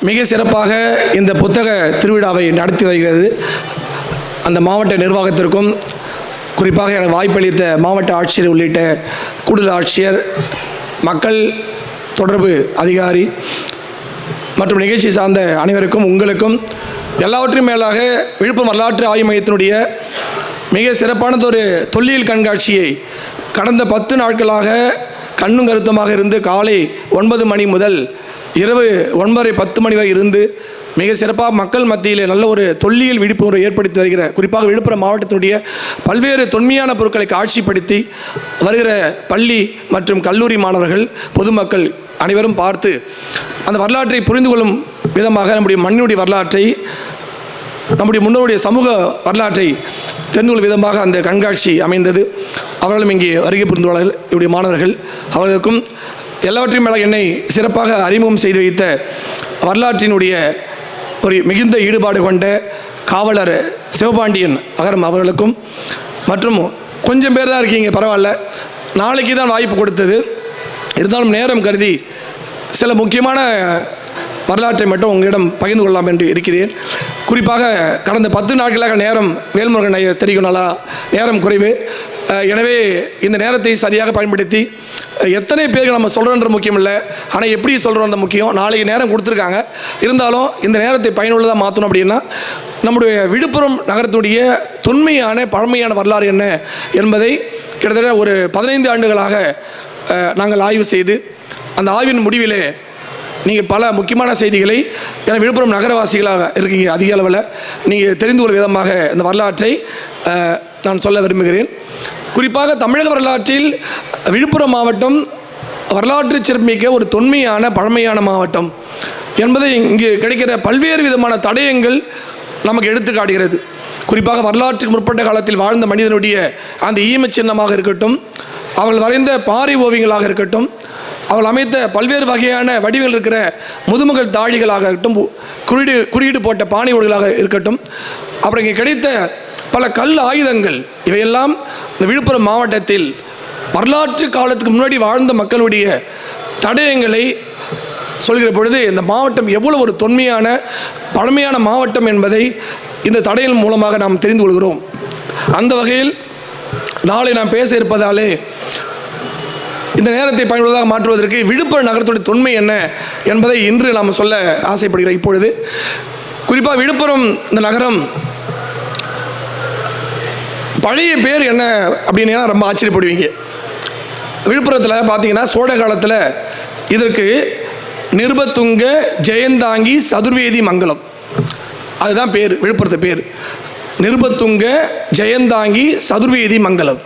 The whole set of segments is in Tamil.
மிக சிறப்பாக இந்த புத்தக திருவிழாவை நடத்தி வருகிறது. அந்த மாவட்ட நிர்வாகத்திற்கும் குறிப்பாக எனக்கு வாய்ப்பளித்த மாவட்ட ஆட்சியர் உள்ளிட்ட கூடுதல் ஆட்சியர் மக்கள் தொடர்பு அதிகாரி மற்றும் நிகழ்ச்சி சார்ந்த அனைவருக்கும் உங்களுக்கும் எல்லாவற்றையும் மேலாக விழுப்புரம் வரலாற்று ஆய்வு மையத்தினுடைய மிக சிறப்பானதொரு தொல்லியல் கண்காட்சியை கடந்த பத்து நாட்களாக கண்ணும் கருத்துமாக இருந்து காலை ஒன்பது மணி முதல் இரவு ஒன்பதரை பத்து மணி வரை இருந்து மிக சிறப்பாக மக்கள் மத்தியில் நல்ல ஒரு தொல்லியல் விழிப்புணர்வு ஏற்படுத்தி வருகிற குறிப்பாக விழுப்புரம் மாவட்டத்தினுடைய பல்வேறு தொன்மையான பொருட்களை காட்சிப்படுத்தி வருகிற பள்ளி மற்றும் கல்லூரி மாணவர்கள் பொதுமக்கள் அனைவரும் பார்த்து அந்த வரலாற்றை புரிந்து கொள்ளும் விதமாக நம்முடைய மண்ணினுடைய வரலாற்றை நம்முடைய முன்னோருடைய சமூக வரலாற்றை தெரிந்து கொள்ளும் விதமாக அந்த கண்காட்சி அமைந்தது. அவர்களும் இங்கே வருகை புரிந்துள்ளார்கள். இவருடைய மாணவர்கள் அவர்களுக்கும் எல்லாவற்றையும் மேலே என்னை சிறப்பாக அறிமுகம் செய்து வைத்த வரலாற்றினுடைய ஒரு மிகுந்த ஈடுபாடு கொண்ட காவலர் சிவபாண்டியன் அகரம் அவர்களுக்கும் மற்றும் கொஞ்சம் பேர் தான் இருக்கீங்க பரவாயில்ல. நாளைக்கு தான் வாய்ப்பு கொடுத்தது. இருந்தாலும் நேரம் கருதி சில முக்கியமான வரலாற்றை மட்டும் உங்களிடம் பகிர்ந்து கொள்ளலாம் என்று இருக்கிறேன். குறிப்பாக கடந்த பத்து நாட்களாக நேரம் வேல்முருகன் ஐயர் தெரியும் நல்லா நேரம் குறைவு. எனவே இந்த நேரத்தை சரியாக பயன்படுத்தி எத்தனை பேருக்கு நம்ம சொல்கிறோன்ற முக்கியம் இல்லை ஆனால் எப்படி சொல்கிறோன்ற முக்கியம். நாளைக்கு நேரம் கொடுத்துருக்காங்க. இருந்தாலும் இந்த நேரத்தை பயனுள்ளதாக மாற்றணும் அப்படின்னா நம்முடைய விழுப்புரம் நகரத்துடைய தொன்மையான பழமையான வரலாறு என்ன என்பதை கிட்டத்தட்ட ஒரு பதினைந்து ஆண்டுகளாக நாங்கள் ஆய்வு செய்து அந்த ஆய்வின் முடிவிலே நீங்கள் பல முக்கியமான செய்திகளை ஏன்னா விழுப்புரம் நகரவாசிகளாக இருக்கீங்க அதிக அளவில். நீங்கள் தெரிந்து கொள்ளும் விதமாக இந்த வரலாற்றை நான் சொல்ல விரும்புகிறேன். குறிப்பாக தமிழக வரலாற்றில் விழுப்புரம் மாவட்டம் வரலாற்று சிறப்புமிக்க ஒரு தொன்மையான பழமையான மாவட்டம் என்பதை இங்கு கிடைக்கிற பல்வேறு விதமான தடயங்கள் நமக்கு எடுத்து காட்டுகிறது. குறிப்பாக வரலாற்றுக்கு முற்பட்ட காலத்தில் வாழ்ந்த மனிதனுடைய அந்த ஈமச் சின்னமாக இருக்கட்டும் அவர்கள் வரைந்த பாறை ஓவியங்களாக இருக்கட்டும் அவள் அமைத்த பல்வேறு வகையான வடிவில் இருக்கிற முதுமகள் தாழிகளாக இருக்கட்டும் குறியீடு குறியீடு போட்ட பானை ஓடுகளாக இருக்கட்டும் அப்புறம் இங்கே கிடைத்த பல கல் ஆயுதங்கள் இவையெல்லாம் இந்த விழுப்புரம் மாவட்டத்தில் வரலாற்று காலத்துக்கு முன்னாடி வாழ்ந்த மக்களுடைய தடயங்களை சொல்கிற பொழுது இந்த மாவட்டம் எவ்வளவு ஒரு தொன்மையான பழமையான மாவட்டம் என்பதை இந்த தடையின் மூலமாக நாம் தெரிந்து கொள்கிறோம். அந்த வகையில் நாளை நாம் பேச இருப்பதாலே இந்த நேரத்தை பயனுள்ளதாக மாற்றுவதற்கு விழுப்புரம் நகரத்துடைய தொன்மை என்ன என்பதை இன்று நாம் சொல்ல ஆசைப்படுகிறோம். இப்பொழுது குறிப்பாக விழுப்புரம் இந்த நகரம் பழைய பேர் என்ன அப்படின்னா ரொம்ப ஆச்சரியப்படுவீங்க. விழுப்புரத்தில் பார்த்தீங்கன்னா சோழ காலத்தில் இதற்கு நிருபத்துங்க ஜெயந்தாங்கி சதுர்வேதி மங்கலம் அதுதான் பேர் விழுப்புரத்து பேர். நிருபத்துங்க ஜெயந்தாங்கி சதுர்வேதி மங்கலம்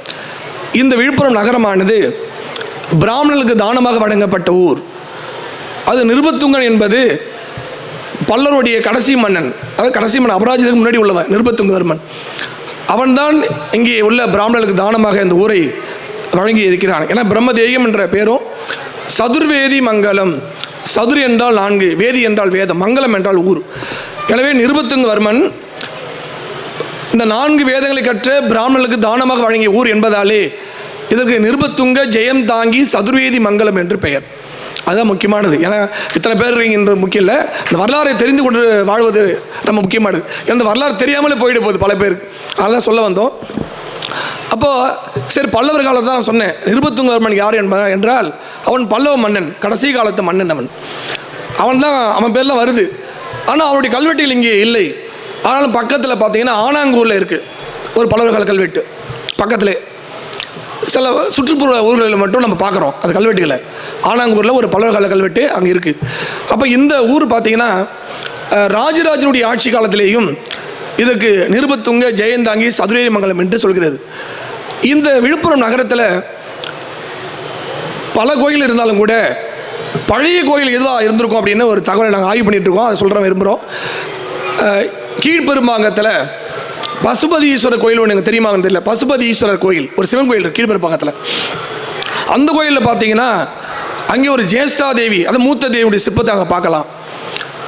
இந்த விழுப்புரம் நகரமானது பிராமணர்களுக்கு தானமாக வழங்கப்பட்ட ஊர். அது நிருபத்துங்கன் என்பது பல்லருடைய கடைசி மன்னன். அதாவது கடைசி மன்னன் அபராஜிதற்கு முன்னாடி உள்ளவன் நிருபத்துங்கவர்மன் அவன்தான் இங்கே உள்ள பிராமணர்களுக்கு தானமாக இந்த ஊரை வழங்கி இருக்கிறான் ஏன்னா பிரம்மதேயம் என்ற பேரும் சதுர்வேதி மங்கலம் சதுர் என்றால் நான்கு வேதி என்றால் வேதம் மங்களம் என்றால் ஊர். எனவே நிருபத்துங்கவர்மன் இந்த நான்கு வேதங்களை கற்ற பிராமணர்களுக்கு தானமாக வழங்கிய ஊர் என்பதாலே இதற்கு நிருபத்துங்க ஜெயம் தாங்கி சதுர்வேதி மங்கலம் என்று பெயர். அதுதான் முக்கியமானது. ஏன்னா இத்தனை பேர் என்று முக்கியம் இல்லை. இந்த வரலாறை தெரிந்து கொண்டு வாழ்வது ரொம்ப முக்கியமானது. இந்த வரலாறு தெரியாமலே போயிட போகுது பல பேருக்கு. அதெல்லாம் சொல்ல வந்தோம். அப்போது சரி பல்லவர் காலத்தை தான் சொன்னேன் நிருபத்துங்கவர்மன் யார் என்ப என்றால் அவன் பல்லவ மன்னன் கடைசி காலத்து மன்னன் அவன். அவன் தான் அவன் பேர்லாம் வருது. ஆனால் அவனுடைய கல்வெட்டில் இங்கே இல்லை. ஆனாலும் பக்கத்தில் பார்த்தீங்கன்னா ஆனாங்கூரில் இருக்குது ஒரு பல்லவர் கால கல்வெட்டு. பக்கத்திலே. சில சுற்றுப்புற ஊர்களில் மட்டும் நம்ம பார்க்குறோம் அந்த கல்வெட்டுகளை. ஆனாங்கூரில் ஒரு பல்லவர் கால கல்வெட்டு அங்கே இருக்குது அப்போ இந்த ஊர் பார்த்தீங்கன்னா ராஜராஜனுடைய ஆட்சி காலத்திலேயும் இதற்கு நிருபத்துங்க ஜெயந்தாங்கி சதுரேரி மங்கலம் என்று சொல்கிறது. இந்த விழுப்புரம் நகரத்தில் பல கோயில் இருந்தாலும் கூட பழைய கோயில் எதுவாக இருந்திருக்கும் அப்படின்னு ஒரு தகவலை நாங்கள் ஆய்வு பண்ணிட்டு இருக்கோம். அதை சொல்கிறோம் விரும்புகிறோம் அஹ், கீழ்பெரும்பாங்கத்தில் பசுபதி ஈஸ்வரர் கோயில் ஒன்று எனக்கு தெரியுமான்னு தெரியல. பசுபதி ஈஸ்வரர் கோயில் ஒரு சிவன் கோயில் இருக்கு கீழ்பெரும்பாங்கத்தில் அந்த கோயிலில் பார்த்தீங்கன்னா அங்கே ஒரு ஜேஷ்டா தேவி அது மூத்த தேவியுடைய சிற்பத்தை அங்கே பார்க்கலாம்.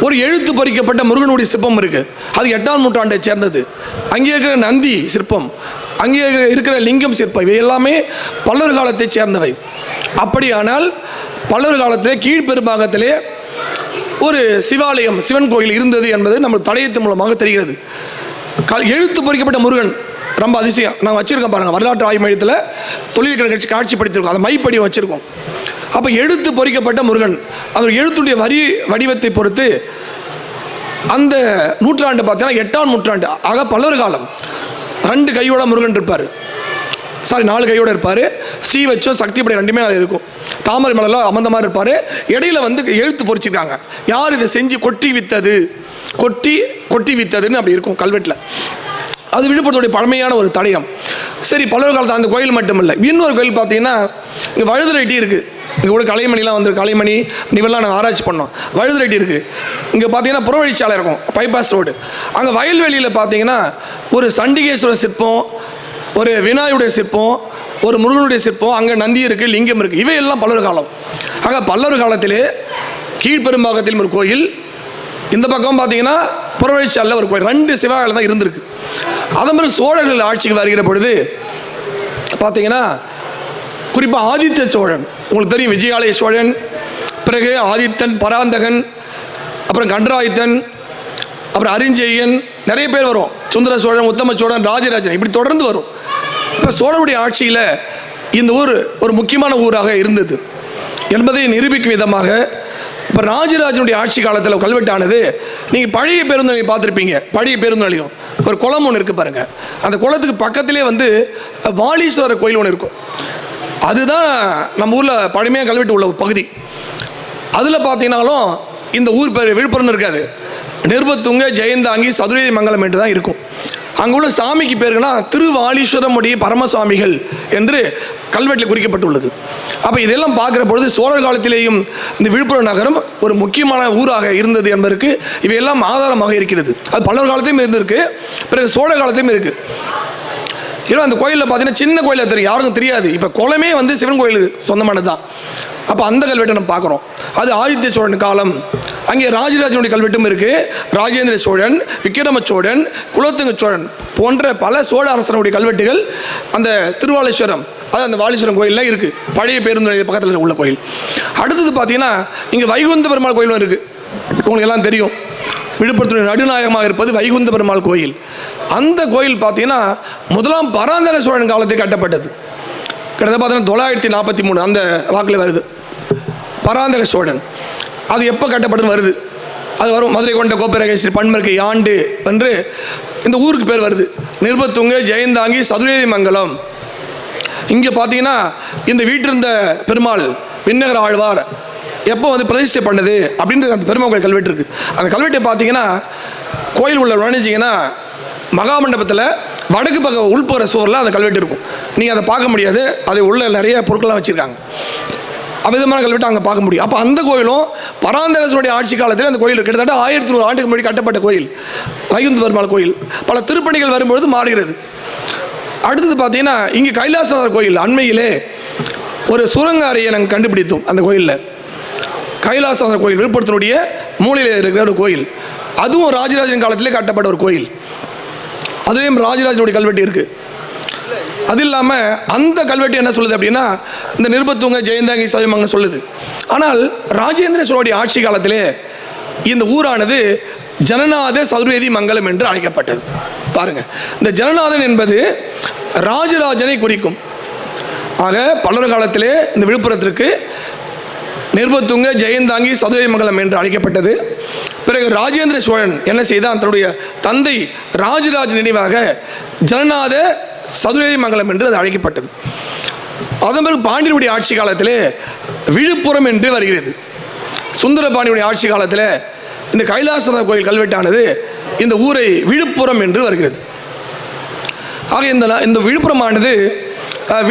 ஒரு எழுத்து பொறிக்கப்பட்ட முருகனுடைய சிற்பம் இருக்குது அது எட்டாம் நூற்றாண்டை சேர்ந்தது. அங்கே இருக்கிற நந்தி சிற்பம் அங்கே இருக்கிற லிங்கம் சிற்பம் இவை எல்லாமே பல்லர் காலத்தைச் சேர்ந்தவை. அப்படியானால் பல்லர் காலத்திலே கீழ்பெரும்பாகத்திலே ஒரு சிவாலயம் சிவன் கோயில் இருந்தது என்பது நம்ம தடயத்தின் மூலமாக தெரிகிறது. கல் எழுத்து பொறிக்கப்பட்ட முருகன் ரொம்ப அதிசயம். நான் வச்சுருக்கேன் பாருங்கள் வரலாற்று ஆய்வு மையத்தில் தொழில் கட்சி காட்சிப்படுத்தியிருக்கோம். அந்த மைப்படி வச்சுருக்கோம். அப்போ எழுத்து பொறிக்கப்பட்ட முருகன் அந்த எழுத்துடைய வரி வடிவத்தை பொறுத்து அந்த நூற்றாண்டு பார்த்தீங்கன்னா எட்டாம் நூற்றாண்டு ஆக பல்லவர் காலம். ரெண்டு கையோட முருகன் இருப்பார். சாரி நாலு கையோட இருப்பார். ஸ்ரீ வச்சும் சக்தி படை ரெண்டுமே அதில் இருக்கும். தாமரை மலர்லாம் அமர்ந்த மாதிரி இருப்பார். இடையில வந்து எழுத்து பொறிச்சிருக்காங்க. யார் இதை செஞ்சு கொட்டி வித்தது? கொட்டி கொட்டி வித்ததுன்னு அப்படி இருக்கும் கல்வெட்டில். அது விழுப்புரத்துடைய பழமையான ஒரு தடயம். சரி பல்லவர் காலத்தில் அந்த கோயில் மட்டும் இல்லை இன்னொரு கோயில் பார்த்தீங்கன்னா இங்கே வழுதுரெட்டி இருக்குது இங்கே கூட கலைமணிலாம் வந்து கலைமணி இவெல்லாம் நாங்கள் ஆராய்ச்சி பண்ணோம். வழுதுரெட்டி இருக்குது இங்கே பார்த்தீங்கன்னா புறவழிச்சாலை இருக்கும் பைபாஸ் ரோடு அங்கே வயல்வெளியில் பார்த்தீங்கன்னா ஒரு சண்டிகேஸ்வரர் சிற்பம் ஒரு விநாயகருடைய சிற்பம் ஒரு முருகனுடைய சிற்பம் அங்கே நந்தி இருக்குது லிங்கம் இருக்குது இவையெல்லாம் பல்லவர் காலம். ஆக பல்லவர் காலத்திலே கீழ்பெரும்பாக்கத்திலும் ஒரு கோயில் இந்த பக்கம் பார்த்தீங்கன்னா புறவழிச்சாலில் ஒரு கோயில் ரெண்டு சிவாலயம் தான் இருந்திருக்கு. அதே மாதிரி சோழர்கள் ஆட்சிக்கு வருகிற பொழுது பார்த்தீங்கன்னா குறிப்பாக ஆதித்த சோழன். உங்களுக்கு தெரியும் விஜயாலய சோழன் பிறகு ஆதித்தன் பராந்தகன் அப்புறம் கண்டராதித்தன் அப்புறம் அரிஞ்செய்யன் நிறைய பேர் வரும். சுந்தர சோழன் உத்தம சோழன் ராஜராஜன் இப்படி தொடர்ந்து வரும். இப்போ சோழனுடைய ஆட்சியில் இந்த ஊர் ஒரு முக்கியமான ஊராக இருந்தது. என்பதை நிரூபிக்கும் விதமாக இப்போ ராஜராஜனுடைய ஆட்சி காலத்தில் கல்வெட்டானது நீங்கள் பழைய பேருந்து நிலையம் பார்த்துருப்பீங்க. பழைய பேருந்து நிலையம் ஒரு குளம் ஒன்று இருக்குது பாருங்கள் அந்த குளத்துக்கு பக்கத்திலே வந்து வாலீஸ்வரர் கோயில் ஒன்று இருக்கும். அதுதான் நம்ம ஊரில் பழமையாக கல்வெட்டு உள்ள ஒரு பகுதி. அதில் பார்த்தீங்கன்னாலும் இந்த ஊர் பேர் விழுப்புரம்னு இருக்காது. நிர்பத்துங்க ஜெயந்தாங்கி சதுரதி மங்கலம் என்று தான் இருக்கும். அங்கே உள்ள சாமிக்கு பேருங்கன்னா திருவாலீஸ்வரமுடைய பரமசாமிகள் என்று கல்வெட்டில் குறிக்கப்பட்டுள்ளது. அப்போ இதெல்லாம் பார்க்குற பொழுது சோழர் காலத்திலேயும் இந்த விழுப்புரம் நகரம் ஒரு முக்கியமான ஊராக இருந்தது என்பதற்கு இவையெல்லாம் ஆதாரமாக இருக்கிறது. அது பல்லவர் காலத்திலும் இருந்திருக்கு பிறகு சோழர் காலத்திலும் இருக்குது ஏன்னா அந்த கோயிலில் பார்த்தீங்கன்னா சின்ன கோயிலில் தெரியும். யாருக்கும் தெரியாது. இப்போ குளமே வந்து சிவன் கோயில் சொந்தமானது தான் அப்போ அந்த கல்வெட்டை நம்ம பார்க்குறோம். அது ஆதித்ய சோழன் காலம். அங்கே ராஜராஜனுடைய கல்வெட்டும் இருக்குது ராஜேந்திர சோழன் விக்ரம சோழன் குலோத்துங்க சோழன் போன்ற பல சோழ அரசனுடைய கல்வெட்டுகள் அந்த திருவாலேஸ்வரம் அது அந்த வாலீஸ்வரம் கோயிலில் இருக்குது பழைய பேருந்து பக்கத்தில் உள்ள கோயில். அடுத்தது பார்த்தீங்கன்னா இங்கே வைகுந்த பெருமாள் கோயிலும் இருக்குது உங்களுக்கு எல்லாம் தெரியும். விழுப்புரத்துடைய நடுநாயகமாக இருப்பது வைகுந்த பெருமாள் கோயில். அந்த கோயில் பார்த்தீங்கன்னா முதலாம் பராந்தக சோழன் காலத்தில் கட்டப்பட்டது. கிட்டத்தட்ட பார்த்தீங்கன்னா தொள்ளாயிரத்தி நாற்பத்தி மூணு அந்த வாக்கில் வருது. பராந்தக சோழன். அது எப்போ கட்டப்பட்டது வருது. அது வரும் மதுரை கொண்ட கோப்பரகேஸ்வரி ஸ்ரீ பன்மர்க்கை ஆண்டு என்று இந்த ஊருக்கு பேர் வருது. நிருபத்துங்க ஜெயந்தாங்கி சதுரேதி மங்கலம். இங்கே பார்த்தீங்கன்னா இந்த வீட்டிருந்த பெருமாள் விண்ணகர் ஆழ்வார் எப்போ வந்து பிரதிஷ்டை பண்ணது அப்படின்றது அந்த பெருமாள் கோயில் கல்வெட்டு இருக்குது அந்த கல்வெட்டை பார்த்தீங்கன்னா கோயில் உள்ள நுழைஞ்சிங்கன்னா மகாமண்டபத்தில் வடக்கு பக்கம் உள்புற சுவரில் அந்த கல்வெட்டு இருக்கும். நீங்கள் அதை பார்க்க முடியாது. அது உள்ள நிறைய பொருட்கள்லாம் வச்சுருக்காங்க. அவ்விதமான கல்வெட்டு அங்கே பார்க்க முடியும். அப்போ அந்த கோயிலும் பராந்தகசனுடைய ஆட்சி காலத்தில் அந்த கோயில் கிட்டத்தட்ட ஆயிரத்தி நூறு ஆண்டுக்கு முன்னாடி கட்டப்பட்ட கோயில். வைகுந்த பெருமாள் கோயில். பல திருப்பணிகள் வரும்பொழுது மாறுகிறது. அடுத்தது பார்த்தீங்கன்னா இங்கே கைலாசநாதர் கோயில் அண்மையிலே ஒரு சுரங்க அறையை நாங்கள் கண்டுபிடித்தோம் அந்த கோயிலில். கைலாசநாதர் கோயில் விழுப்புரத்தினுடைய மூலையில் இருக்கிற ஒரு கோயில். அதுவும் ராஜராஜன் காலத்திலே கட்டப்பட்ட ஒரு கோயில். அதுலேயும் ராஜராஜனுடைய கல்வெட்டு இருக்குது அது இல்லாமல் அந்த கல்வெட்டு என்ன சொல்லுது அப்படின்னா இந்த நிருபத்துவங்க ஜெயந்தாங்கி சதிமங்கன்னு சொல்லுது. ஆனால் ராஜேந்திர சோழனுடைய ஆட்சி காலத்திலே இந்த ஊரானது ஜனநாத சதுர்வேதி மங்கலம் என்று அழைக்கப்பட்டது. பாருங்க. இந்த ஜனநாதன் என்பது ராஜராஜனை குறிக்கும். ஆக பல்லவர் காலத்திலே இந்த விழுப்புரத்திற்கு நிர்பத்துங்க ஜெயந்தாங்கி சதுரை மங்கலம் என்று அழைக்கப்பட்டது. பிறகு ராஜேந்திர சோழன் என்ன செய்தான்? தன்னுடைய தந்தை ராஜராஜ நினைவாக ஜனநாத சதுரை மங்கலம் என்று அது அழைக்கப்பட்டது. அதன் பிறகு பாண்டியனுடைய ஆட்சி காலத்தில் விழுப்புரம் என்று வருகிறது. சுந்தர பாண்டியனுடைய ஆட்சி காலத்தில் இந்த கைலாசர கோயில் கல்வெட்டானது இந்த ஊரை விழுப்புரம் என்று வருகிறது. ஆக இந்த இந்த விழுப்புரமானது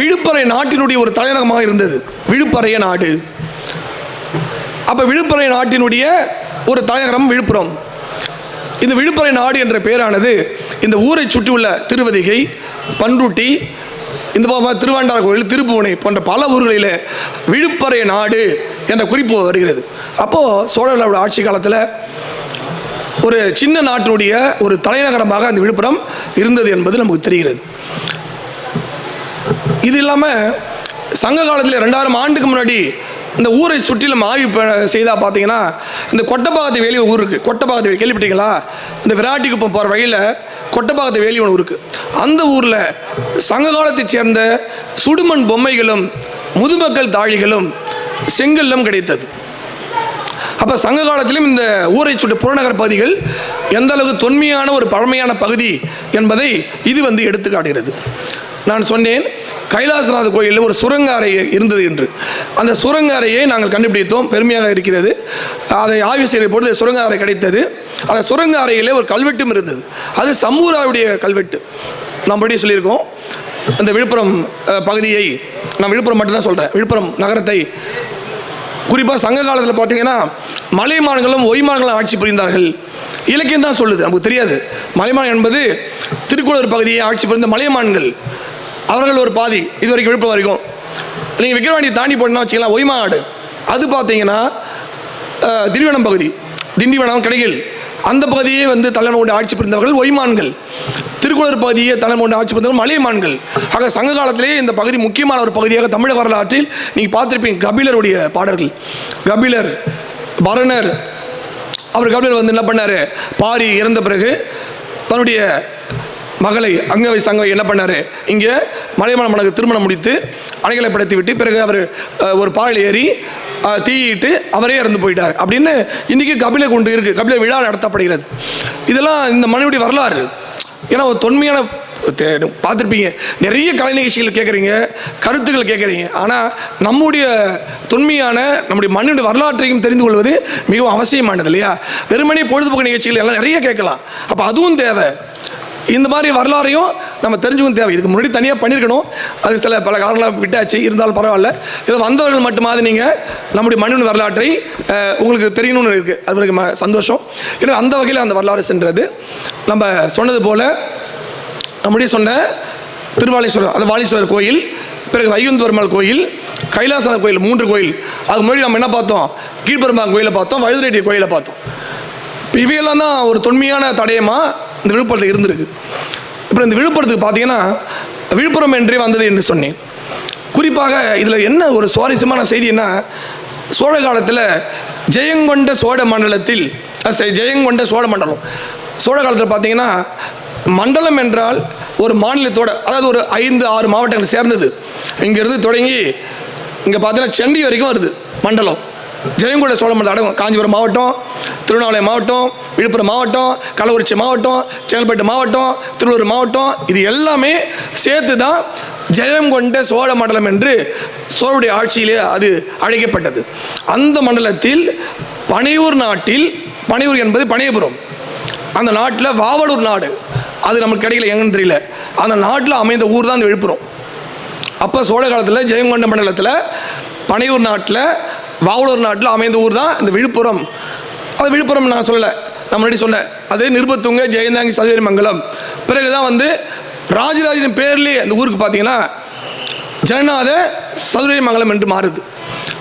விழுப்பறை நாட்டினுடைய ஒரு தலைநகமாக இருந்தது. விழுப்பறைய நாடு. அப்போ விழுப்புரை நாட்டினுடைய ஒரு தலைநகரம் விழுப்புரம். இந்த விழுப்புரை நாடு என்ற பெயரானது இந்த ஊரை சுற்றியுள்ள திருவதிகை பன்ருட்டி இந்த திருவாண்டார் கோயில் திருப்புவனை போன்ற பல ஊர்களில் விழுப்புரை நாடு என்ற குறிப்பு வருகிறது. அப்போது சோழர்களோட ஆட்சி காலத்தில் ஒரு சின்ன நாட்டினுடைய ஒரு தலைநகரமாக அந்த விழுப்புரம் இருந்தது என்பது நமக்கு தெரிகிறது. இது இல்லாமல் சங்க காலத்தில் ரெண்டாயிரம் ஆண்டுக்கு முன்னாடி இந்த ஊரை சுற்றிலும் ஆய்வு செய்தால் பார்த்தீங்கன்னா இந்த கொட்டப்பாகத்து வேலி ஒரு ஊர் இருக்குது கொட்டப்பாகத்து வேலி கேள்விப்பட்டீங்களா? இந்த விராட்டிக்குப்பம் போகிற வழியில் கொட்டப்பாகத்து வேலி ஒன்று இருக்குது அந்த ஊரில் சங்க காலத்தைச் சேர்ந்த சுடுமண் பொம்மைகளும் முதுமக்கள் தாழிகளும் செங்கல்லும் கிடைத்தது. அப்போ சங்க காலத்திலும் இந்த ஊரை சுட்டு புறநகர் பகுதிகள் எந்த அளவுக்கு தொன்மையான ஒரு பழமையான பகுதி என்பதை இது வந்து எடுத்துக்காட்டுகிறது. நான் சொன்னேன் கைலாசநாத கோயிலில் ஒரு சுரங்க அறை இருந்தது என்று. அந்த சுரங்க அறையை நாங்கள் கண்டுபிடித்தோம். பெருமையாக இருக்கிறது. அதை ஆய்வு செய்த பொழுது சுரங்க அறை கிடைத்தது. அந்த சுரங்க அறையிலே ஒரு கல்வெட்டும் இருந்தது. அது சம்மூராவுடைய கல்வெட்டு. நம்ம படி சொல்லியிருக்கோம். அந்த விழுப்புரம் பகுதியை நான் விழுப்புரம் மட்டும்தான் சொல்கிறேன் விழுப்புரம் நகரத்தை. குறிப்பாக சங்க காலத்தில் பார்த்தீங்கன்னா மலைமான்களும் ஒய்மான்களும் ஆட்சி புரிந்தார்கள். இலக்கியம் தான் சொல்லுது. நமக்கு தெரியாது. மலைமான் என்பது திருக்குளூர் பகுதியை ஆட்சி புரிந்த மலைமான்கள் அவர்கள் ஒரு பாதி இது வரைக்கும் விழுப்புரம் வரைக்கும். நீங்கள் விக்கிரவாண்டி தாண்டி போனா வச்சுக்கலாம் ஒய்மாடு. அது பார்த்தீங்கன்னா திருவனம் திண்டிவனம் பகுதி. திண்டிவனம் கடைகள். அந்த பகுதியே வந்து தலைமை கொண்டு ஆட்சி புரிந்தவர்கள் ஒய்மான்கள். திருக்குளர் பகுதியை தலைமை கொண்டு ஆட்சி புரிந்தவர்கள் மலைமான்கள். ஆக சங்க காலத்திலேயே இந்த பகுதி முக்கியமான ஒரு பகுதியாக தமிழக வரலாற்றில் நீங்கள் பார்த்துருப்பீங்க கபிலருடைய பாடல்கள். கபிலர் பரணர் அவர் கபிலர் வந்து என்ன பண்ணார்? பாரி இறந்த பிறகு தன்னுடைய மகளை அங்கவை சங்கவை என்ன பண்ணார்? இங்கே மலையமான மனக்கு திருமணம் முடித்து அணைகளை படுத்தி விட்டு பிறகு அவர் ஒரு பாறையில் ஏறி தீயிட்டு அவரே இறந்து போயிட்டார். அப்படின்னு இன்றைக்கி கபில கொண்டு இருக்குது கபில விழா நடத்தப்படுகிறது. இதெல்லாம் இந்த மனுடைய வரலாறு. ஏன்னா ஒரு தொன்மையான பார்த்துருப்பீங்க. நிறைய கலை நிகழ்ச்சிகள் கேட்குறீங்க கருத்துக்கள் கேட்குறீங்க. ஆனால் நம்முடைய தொன்மையான நம்முடைய மண்ணுடைய வரலாற்றையும் தெரிந்து கொள்வது மிகவும் அவசியமானது இல்லையா? வெறுமனே பொழுதுபோக்கு நிகழ்ச்சிகள் எல்லாம் நிறைய கேட்கலாம். அப்போ அதுவும் தேவை. இந்த மாதிரி வரலாறையும் நம்ம தெரிஞ்சுக்கணும் தேவை. இதுக்கு முன்னாடி தனியாக பண்ணியிருக்கணும். அது சில பல காரணங்களாக விட்டாச்சு. இருந்தாலும் பரவாயில்ல. இதை வந்தவர்கள் மட்டுமாவது நீங்கள் நம்முடைய மண்ணின் வரலாற்றை உங்களுக்கு தெரியணும்னு இருக்குது அது எனக்கு ம- சந்தோஷம். ஏன்னா அந்த வகையில் அந்த வரலாறு சென்றது. நம்ம சொன்னது போல் நம்முடைய சொன்ன திருவாலீஸ்வரர் அந்த வாலீஸ்வரர் கோயில் பிறகு வைகுந்தபெருமாள் கோயில் கைலாசநாத கோயில் மூன்று கோயில். அதுக்கு முன்னாடி நம்ம என்ன பார்த்தோம்? கீழ்பெருமாள் கோயிலை பார்த்தோம் வழுதுரெட்டி கோயிலை பார்த்தோம். இவையெல்லாம் தான் ஒரு தொன்மையான தடயமாக இந்த விழுப்புரத்தில் இருந்திருக்கு. இப்போ இந்த விழுப்புரத்துக்கு பார்த்தீங்கன்னா விழுப்புரம் என்றே வந்தது என்று சொன்னேன். குறிப்பாக இதில் என்ன ஒரு சுவாரஸ்யமான செய்தின்னா சோழ காலத்தில் ஜெயங்கொண்ட சோழ மண்டலத்தில் சரி, ஜெயங்கொண்ட சோழ மண்டலம். சோழ காலத்தில் பார்த்தீங்கன்னா மண்டலம் என்றால் ஒரு மாநிலத்தோட அதாவது ஒரு ஐந்து ஆறு மாவட்டங்கள் சேர்ந்தது. இங்கேருந்து தொடங்கி இங்கே பார்த்தீங்கன்னா சென்னை வரைக்கும் வருது மண்டலம். ஜெயங்கொண்ட சோழ அடங்கும். காஞ்சிபுரம் மாவட்டம் திருவண்ணாமலை மாவட்டம் விழுப்புரம் மாவட்டம் கள்ளக்குறிச்சி மாவட்டம் செங்கல்பட்டு மாவட்டம் திருவள்ளூர் மாவட்டம் இது எல்லாமே சேர்த்து தான் ஜெயம் கொண்ட சோழ மண்டலம் என்று சோழருடைய ஆட்சியிலே அது அழைக்கப்பட்டது. அந்த மண்டலத்தில் பனையூர் நாட்டில் பனையூர் என்பது பனையபுரம். அந்த நாட்டில் வாவலூர் நாடு. அது நமக்கு கிடைக்கல எங்கன்னு தெரியல. அந்த நாட்டில் அமைந்த ஊர் தான் இந்த விழுப்புரம். அப்போ சோழ காலத்தில் ஜெயங்கொண்ட மண்டலத்தில் பனையூர் நாட்டில் வாவலூர் நாட்டில் அமைந்த ஊர் தான் இந்த விழுப்புரம். அது விழுப்புரம் நான் சொல்லலை. நான் முன்னாடி சொன்னேன். அதே நிருபத்துங்க ஜெயந்தாங்கி சதுவேரி மங்கலம். பிறகு தான் வந்து ராஜராஜன் பேர்லேயே அந்த ஊருக்கு பார்த்தீங்கன்னா ஜனநாத சதுரேரி மங்கலம் என்று மாறுது.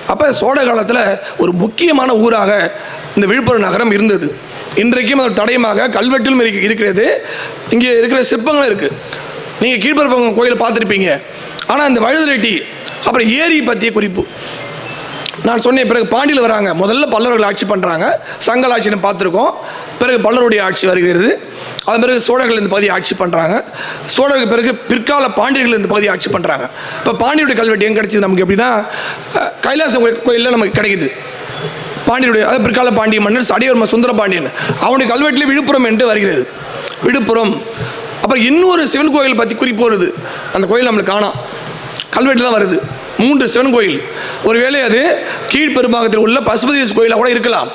அப்போ சோழ காலத்தில் ஒரு முக்கியமான ஊராக இந்த விழுப்புரம் நகரம் இருந்தது. இன்றைக்கும் அது தடயமாக கல்வெட்டிலும் இருக்கு- இருக்கிறது. இங்கே இருக்கிற சிற்பங்களும் இருக்குது நீங்கள் கீழ்பரப்பங்க கோயிலை பார்த்துருப்பீங்க. ஆனால் இந்த வழுதுரெட்டி அப்புறம் ஏரி பற்றிய குறிப்பு. நான் சொன்னேன் பிறகு பாண்டியில் வராங்க. முதல்ல பல்லவர்கள் ஆட்சி பண்ணுறாங்க சங்கல் ஆட்சின்னு பார்த்துருக்கோம். பிறகு பல்லவருடைய ஆட்சி வருகிறது. அது பிறகு சோழர்கள் இந்த பகுதியை ஆட்சி பண்ணுறாங்க சோழருக்கு பிறகு பிற்கால பாண்டியர்கள் இந்த பகுதியை ஆட்சி பண்ணுறாங்க இப்போ பாண்டியுடைய கல்வெட்டு எங்கே கிடைச்சது நமக்கு எப்படின்னா அஹ், கைலாச கோயிலில் நமக்கு கிடைக்குது. பாண்டியுடைய அதாவது பிற்கால பாண்டிய மன்னர் சடிவர்ம சுந்தர பாண்டியன். அவனுடைய கல்வெட்டில் விழுப்புரம் என்று வருகிறது. விழுப்புரம். அப்புறம் இன்னொரு சிவன் கோயில் பற்றி குறிப்பு வருது அந்த கோயில் நம்மளுக்கு காணாம். கல்வெட்டு தான் வருது. மூன்று சிவன் கோயில். ஒருவேளை அது கீழ்பெரும்பாகத்தில் உள்ள பசுபதீஸ் கோயிலாக கூட இருக்கலாம்.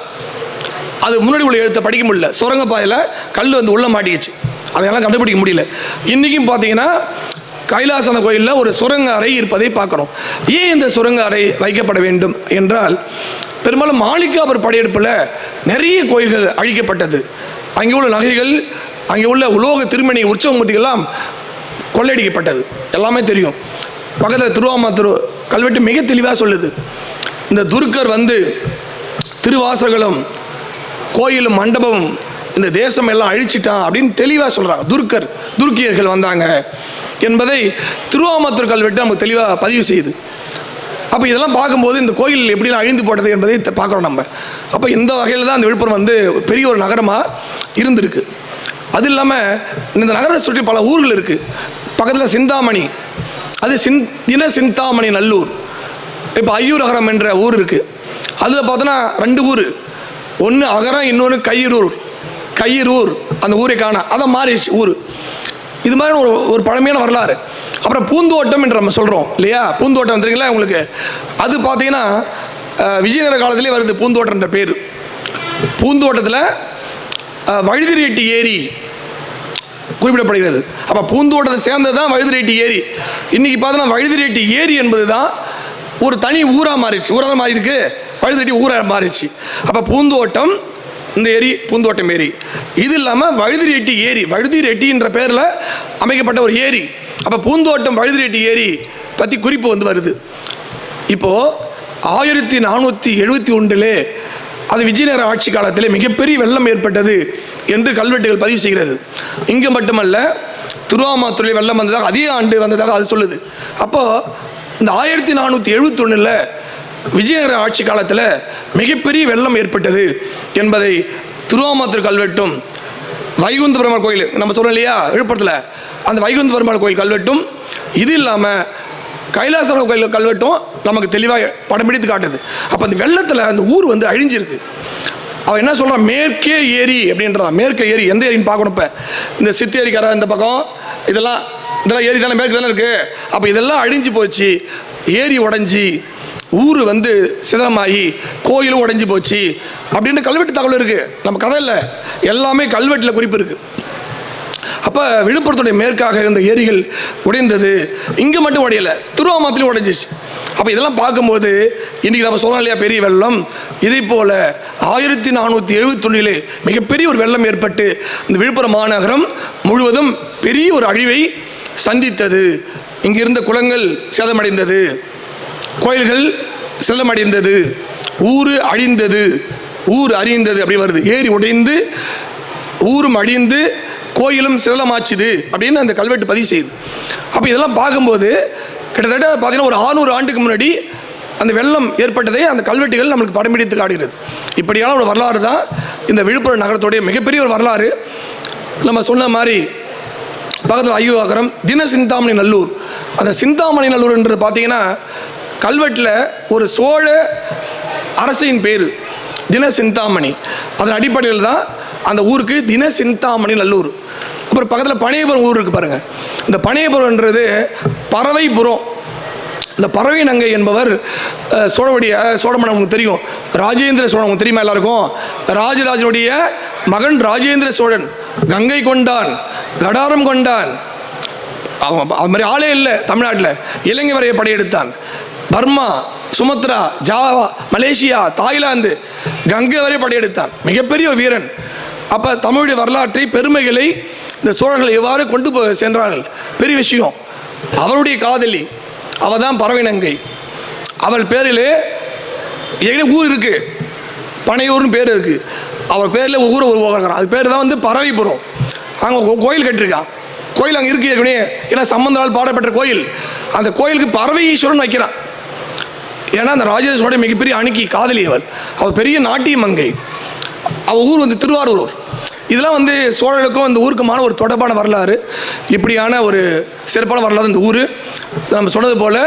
அது முன்னாடி உள்ள எழுத்த படிக்க முடியல. சுரங்கப்பாதையில் கல் வந்து உள்ளே மாட்டிக்கிச்சு. அதையெல்லாம் கண்டுபிடிக்க முடியல. இன்றைக்கும் பார்த்தீங்கன்னா கைலாசன கோயிலில் ஒரு சுரங்க அறை இருப்பதை பார்க்குறோம். ஏன் இந்த சுரங்க அறை வைக்கப்பட வேண்டும் என்றால் பெரும்பாலும் மாளிகாபுர படையெடுப்பில் நிறைய கோயில்கள் அழிக்கப்பட்டது. அங்கே உள்ள நகைகள் அங்கே உள்ள உலோக திருமணி உற்சவமூர்த்திகள்லாம் கொள்ளையடிக்கப்பட்டது. எல்லாமே தெரியும். பக்கத்தில் திருவாமத்துரு கல்வெட்டு மிக தெளிவாக சொல்லுது. இந்த துர்க்கர் வந்து திருவாசகளும் கோயிலும் மண்டபமும் இந்த தேசம் எல்லாம் அழிச்சிட்டான் அப்படின்னு தெளிவாக சொல்கிறாங்க துர்க்கர் துர்க்கியர்கள் வந்தாங்க என்பதை திருவாமத்தூர் கல்வெட்டு நமக்கு தெளிவாக பதிவு செய்யுது. அப்போ இதெல்லாம் பார்க்கும்போது இந்த கோயில் எப்படிலாம் அழிந்து போட்டது என்பதை பார்க்குறோம் நம்ம. அப்போ இந்த வகையில் தான் இந்த விழுப்புரம் வந்து பெரிய ஒரு நகரமாக இருந்திருக்கு. அது இல்லாமல் இந்த நகரத்தை சுற்றி பல ஊர்கள் இருக்குது பக்கத்தில் சிந்தாமணி அது சின் தின சிந்தாமணி நல்லூர். இப்போ ஐயூர் அகரம் என்ற ஊர் இருக்குது அதில் பார்த்தோன்னா ரெண்டு ஊர். ஒன்று அகரம் இன்னொன்று கையரூர். கையரூர் அந்த ஊரை காணா. அதை மாறிடுச்சு ஊர். இது மாதிரி ஒரு ஒரு பழமையான வரலாறு. அப்புறம் பூந்தோட்டம் என்று நம்ம சொல்கிறோம் இல்லையா? பூந்தோட்டம் தெரியுங்களா உங்களுக்கு? அது பார்த்தீங்கன்னா விஜயநகர காலத்திலே வருது பூந்தோட்டம்ன்ற பேர். பூந்தோட்டத்தில் வழுதிரெட்டி ஏரி. குறிப்பிடப்படுகிறது. அப்போ பூந்தோட்டத்தை சேர்ந்தது தான் வழுதிரெட்டி ஏரி. இன்றைக்கி பார்த்தோன்னா வழுதிரெட்டி ஏரி என்பது தான் ஒரு தனி ஊராக மாறிடுச்சு. ஊராக மாறி இருக்கு வழுதிரெட்டி ஊராக மாறிடுச்சு. அப்போ பூந்தோட்டம் இந்த ஏரி பூந்தோட்டம் ஏரி. இது இல்லாமல் வழுதிரெட்டி ஏரி வழுதிரெட்டின்ற பேரில் அமைக்கப்பட்ட ஒரு ஏரி. அப்போ பூந்தோட்டம் வழுதிரெட்டி ஏரி பற்றி குறிப்பு வந்து வருது. இப்போது ஆயிரத்தி நானூற்றி எழுபத்தி ஒன்றிலே அது விஜயநகர ஆட்சி காலத்தில் மிகப்பெரிய வெள்ளம் ஏற்பட்டது என்று கல்வெட்டுகள் பதிவு செய்கிறது. இங்கே மட்டுமல்ல திருவாமாத்துறை வெள்ளம் வந்ததாக அதே ஆண்டு வந்ததாக அது சொல்லுது. அப்போது இந்த ஆயிரத்தி நானூற்றி எழுபத்தொன்னில் விஜயநகர ஆட்சி காலத்தில் மிகப்பெரிய வெள்ளம் ஏற்பட்டது என்பதை திருவாமாத்தூர் கல்வெட்டும் வைகுந்த பெருமாள் கோயில் நம்ம சொல்றோம் இல்லையா விழுப்புரத்தில் அந்த வைகுந்த பெருமாள் கோயில் கல்வெட்டும் இது இல்லாமல் கைலாசரம் கோயில் கல்வெட்டும் நமக்கு தெளிவாக படம் பிடித்து காட்டுது. அப்போ அந்த வெள்ளத்தில் அந்த ஊர் வந்து அழிஞ்சிருக்கு. அவன் என்ன சொல்கிறான் மேற்கே ஏரி அப்படின்றான் மேற்கே ஏரி எந்த ஏரின்னு பார்க்கணும் இப்போ. இந்த சித்தேரி கரை இந்த பக்கம் இதெல்லாம் இதெல்லாம் ஏரி தானே மேற்கு தானே இருக்குது அப்போ இதெல்லாம் அழிஞ்சு போச்சு. ஏரி உடஞ்சி ஊர் வந்து சிதமாகி கோயிலும் உடஞ்சி போச்சு. அப்படின்னு கல்வெட்டு தகவல் இருக்குது நம்ம கதை இல்லை. எல்லாமே கல்வெட்டில் குறிப்பு இருக்குது அப்போ விழுப்புரத்துடைய மேற்காக இருந்த ஏரிகள் உடைந்தது. இங்கே மட்டும் உடையலை. திருவாமத்திலையும் உடைஞ்சிச்சு. அப்போ இதெல்லாம் பார்க்கும்போது இன்றைக்கி நம்ம சொல்கிறோம் இல்லையா பெரிய வெள்ளம். இதே போல் ஆயிரத்தி நானூற்றி எழுபத்தொன்னிலே மிகப்பெரிய ஒரு வெள்ளம் ஏற்பட்டு இந்த விழுப்புரம் மாநகரம் முழுவதும் பெரிய ஒரு அழிவை சந்தித்தது. இங்கிருந்த குளங்கள் சேதமடைந்தது. கோயில்கள் செல்லமடைந்தது. ஊர் அழிந்தது. ஊர் அறிந்தது அப்படி வருது. ஏரி உடைந்து ஊரும் அழிந்து கோயிலும் சிதலமாச்சுது அப்படின்னு அந்த கல்வெட்டு பதிவு செய்யுது. அப்போ இதெல்லாம் பார்க்கும்போது கிட்டத்தட்ட பார்த்தீங்கன்னா ஒரு 600 ஆண்டுக்கு முன்னாடி அந்த வெள்ளம் ஏற்பட்டதை அந்த கல்வெட்டுகள் நம்மளுக்கு படம் பிடித்து காடுகிறது இப்படியான ஒரு வரலாறு தான் இந்த விழுப்புரம் நகரத்துடைய மிகப்பெரிய ஒரு வரலாறு. நம்ம சொன்ன மாதிரி பக்கத்தில் ஐயோகரம் தின சிந்தாமணி நல்லூர். அந்த சிந்தாமணி நல்லூர்ன்றது பார்த்தீங்கன்னா கல்வெட்டில் ஒரு சோழ அரசின் பேர் தின சிந்தாமணி. அதன் அடிப்படையில் தான் அந்த ஊருக்கு தின சிந்தாமணி நல்லூர். அப்புறம் பக்கத்தில் பனையபுரம் ஊர் இருக்குது பாருங்கள் இந்த பனையபுரம்ன்றது பறவைபுரம். இந்த பறவை நங்கை என்பவர் அஹ், சோழனுடைய சோழமன் உங்களுக்கு தெரியும். ராஜேந்திர சோழன் உங்களுக்கு தெரியுமா எல்லாருக்கும்? ராஜராஜனுடைய மகன் ராஜேந்திர சோழன். கங்கை கொண்டான் கடாரம் கொண்டான். அவன் அது மாதிரி ஆளே இல்லை தமிழ்நாட்டில். இலங்கை வரைய படையெடுத்தான். Burma Sumatra Java Malaysia Thailand Ganga வரை படையெடுத்தான். மிகப்பெரிய வீரன். அப்போ தமிழுடைய வரலாற்றை பெருமைகளை இந்த சோழர்கள் எவ்வாறு கொண்டு போ சென்றார்கள்? பெரிய விஷயம். அவருடைய காதலி அவள் தான் பறவைநங்கை. அவள் பேரிலே எங்கே ஊர் இருக்கு. பனையூர்னு பேர் இருக்கு. அவள் பேரில் ஊரை உருவாக்குறான். அது பேர் தான் வந்து பறவைபுரம். அங்கே கோயில் கட்டியிருக்கான் கோயில் அங்கே இருக்கு ஏற்கனவே. ஏன்னா சம்பந்தனால் பாடப்பட்ட கோயில். அந்த கோயிலுக்கு பறவை ஈஸ்வரன் வைக்கிறான். ஏன்னா அந்த ராஜேஸ்வரோட சோழன் மிகப்பெரிய அணுக்கி காதலி அவள். அவள் பெரிய நாட்டிய மங்கை அவள் ஊர் வந்து திருவாரூர் இதெல்லாம் வந்து சோழர்களுக்கும் அந்த ஊருக்குமான ஒரு தொடர்பான வரலாறு. இப்படியான ஒரு சிறப்பான வரலாறு இந்த ஊர். நம்ம சொன்னது போல்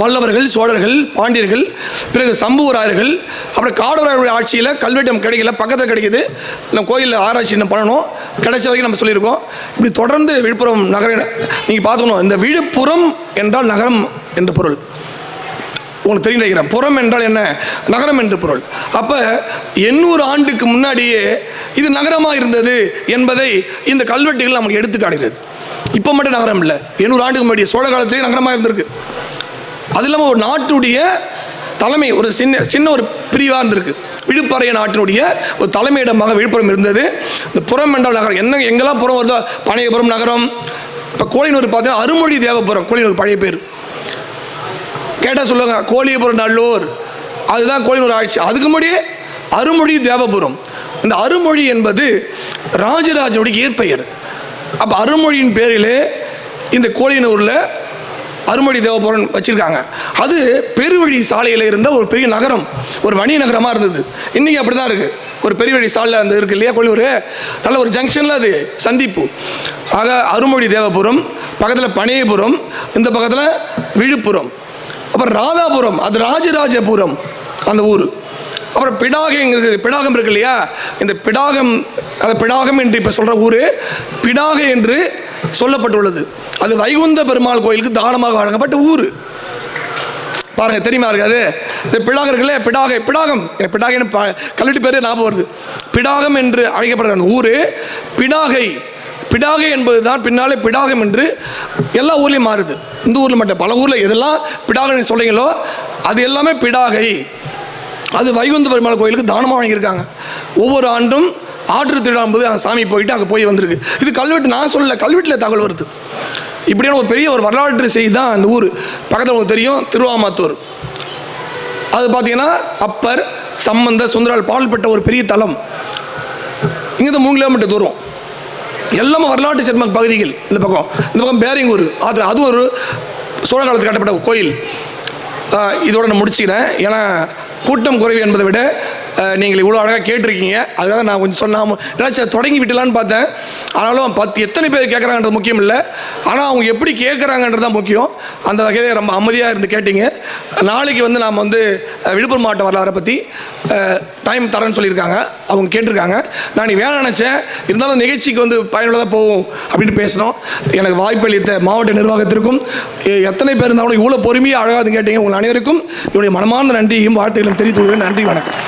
பல்லவர்கள் சோழர்கள் பாண்டியர்கள் பிறகு சம்புவராயர்கள் அப்புறம் காடவராயருடைய ஆட்சியில் கல்வெட்டு நம்ம கிடைக்கல பக்கத்தில் கிடைக்குது. நம்ம கோயிலில் ஆராய்ச்சி நம்ம பண்ணணும். கிடைச்ச வரைக்கும் நம்ம சொல்லியிருக்கோம். இப்படி தொடர்ந்து விழுப்புரம் நகர நீங்கள் பார்த்துக்கணும். இந்த விழுப்புரம் என்றால் நகரம் என்ற பொருள். உங்களுக்கு தெரியும் நினைக்கிறேன். புறம் என்றால் என்ன? நகரம் என்று பொருள். அப்போ எண்ணூறு ஆண்டுக்கு முன்னாடியே இது நகரமாக இருந்தது என்பதை இந்த கல்வெட்டுகள் நமக்கு எடுத்து காட்டுகிறது. இப்போ மட்டும் நகரம் இல்லை. எண்ணூறு ஆண்டுக்கு முன்னாடி சோழ காலத்திலே நகரமாக இருந்திருக்கு. அது இல்லாமல் ஒரு நாட்டுடைய தலைமை ஒரு சின்ன சின்ன ஒரு பிரிவாக இருந்திருக்கு. விழுப்பறைய நாட்டினுடைய ஒரு தலைமையிடமாக விழுப்புரம் இருந்தது. இந்த புறம் என்றால் நகரம். என்ன எங்கெல்லாம் புறம் வருதோ பனையபுரம் நகரம். இப்போ கோழினூர் பார்த்தீங்கன்னா அருமொழி தேவபுரம். கோழினூர் பழைய பேர். கேட்டால் சொல்லுவாங்க கோழியபுரம் நல்லூர். அதுதான் கோழினூர் ஆட்சி. அதுக்கு முன்னாடியே அருமொழி தேவபுரம். இந்த அருமொழி என்பது ராஜராஜனுடைய இயற்பெயர். அப்போ அருமொழியின் பேரிலே இந்த கோழியனூரில் அருமொழி தேவபுரம் வச்சுருக்காங்க. அது பெருவழி சாலையில் இருந்த ஒரு பெரிய நகரம். ஒரு வணிக நகரமாக இருந்தது. இன்றைக்கி அப்படி தான் இருக்குது ஒரு பெரிய வழி சாலையில் அந்த இருக்குது இல்லையா கொள்ளூர் நல்ல ஒரு ஜங்ஷனில் அது சந்திப்பு. ஆக அருமொழி தேவபுரம் பக்கத்தில் பனையபுரம் இந்த பக்கத்தில் விழுப்புரம். அப்புறம் ராதாபுரம் அது ராஜராஜபுரம் அந்த ஊர். அப்புறம் பிடாகைங்கிறது பிடாகம் இருக்கு இல்லையா? இந்த பிடாகம் அது பிடாகம் என்று இப்போ சொல்கிற ஊர் பிடாகை என்று சொல்லப்பட்டுள்ளது. அது வைகுந்த பெருமாள் கோயிலுக்கு தானமாக வழங்கப்பட்ட ஊர். பாருங்க தெரியுமா இருக்காது இந்த பிடாகம் இருக்குல்ல பிடாகை பிடாகம். பிடாகைன்னு ப- கல்லூரி பேர் ஞாபகம் வருது. பிடாகம் என்று அழைக்கப்படுற அந்த ஊர் பிடாகை பிடாகை என்பது தான் பின்னாலே பிடாகம் என்று எல்லா ஊர்லேயும் மாறுது. இந்த ஊரில் மட்டும் பல ஊரில் எதெல்லாம் பிடாகை சொல்கிறீங்களோ அது எல்லாமே பிடாகை. அது வைகுந்த பெருமாள் கோயிலுக்கு தானமாக வாங்கியிருக்காங்க. ஒவ்வொரு ஆண்டும் ஆற்று திருடாம்போது போது அந்த சாமி போயிட்டு அங்கே போய் வந்திருக்கு. இது கல்வெட்டு நான் சொல்லல கல்வெட்டில் தகவல் வருது. இப்படியான ஒரு பெரிய ஒரு வரலாற்று செய்தி தான் அந்த ஊர். பக்கத்தில் உங்களுக்கு தெரியும் திருவாமாத்தூர். அது பார்த்தீங்கன்னா அப்பர் சம்பந்த சுந்தரால் பால்பட்ட ஒரு பெரிய தலம். இங்கேருந்து மூணு கிலோமீட்டர் தூரம். எல்லாமே வரலாற்று சிறப்பு பகுதிகள். இந்த பக்கம். இந்த பக்கம் பேரிங்கூர். அது அது ஒரு சோழ காலத்தில் கட்டப்பட்ட கோயில். இதோட நான் முடிச்சுக்கிறேன். ஏன்னா கூட்டம் குறைவு என்பதை விட நீங்கள் இவ்வளோ அழகாக கேட்டிருக்கீங்க. அதுக்காக நான் கொஞ்சம் சொன்னால் நினச்சேன் தொடங்கி விட்டலான்னு பார்த்தேன். ஆனாலும் பத்து எத்தனை பேர் கேட்குறாங்கன்றது முக்கியம் இல்லை. ஆனால் அவங்க எப்படி கேட்குறாங்கன்றது தான் முக்கியம். அந்த வகையில் ரொம்ப அமைதியாக இருந்து கேட்டிங்க. நாளைக்கு வந்து நாம் வந்து விழுப்புரம் மாவட்ட வரலாறை பற்றி டைம் தரேன்னு சொல்லியிருக்காங்க. அவங்க கேட்டிருக்காங்க. நான் நீ வேணாம் நினச்சேன். இருந்தாலும் நிகழ்ச்சிக்கு வந்து பயனுள்ளதாக போகும் அப்படின்னு பேசினோம். எனக்கு வாய்ப்பளித்த மாவட்ட நிர்வாகத்திற்கும் எத்தனை பேர் இருந்தாலும் இவ்வளோ பொறுமையாக அழகாக கேட்டீங்க. உங்கள் அனைவருக்கும் என்னுடைய மனமார்ந்த நன்றியும் வாழ்த்துக்களும் தெரிவித்துள்ளேன் நன்றி வணக்கம்.